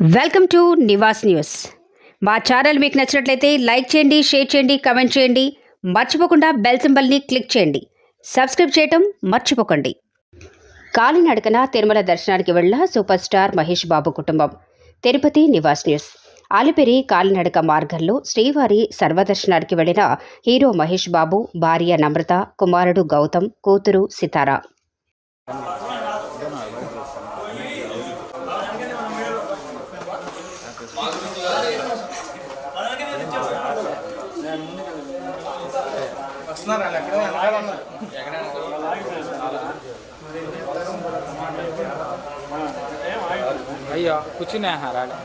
Welcome to Nivas news. మా channel మీకు నచ్చినట్లయితే లైక్ చేయండి షేర్ చేయండి కమెంట్ చేయండి. మర్చిపోకుండా బెల్ సింబల్ని క్లిక్ చేయండి. సబ్స్క్రైబ్ చేయటం మర్చిపోకండి. కాలినడకన తిరుమల దర్శనానికి వెళ్ళ సూపర్ స్టార్ మహేష్ బాబు కుటుంబం. తిరుపతి నివాస్ న్యూస్. ఆలిపిరి కాలినడక మార్గంలో శ్రీవారి సర్వదర్శనానికి వెళ్ళిన హీరో మహేష్ బాబు భార్య నమ్రత కుమారుడు గౌతమ్ కూతురు సితారా. వస్తున్నారు వాళ్ళు ఎక్కడో వెనకాల ఉన్నారు అయ్యో కూర్చునే రాడు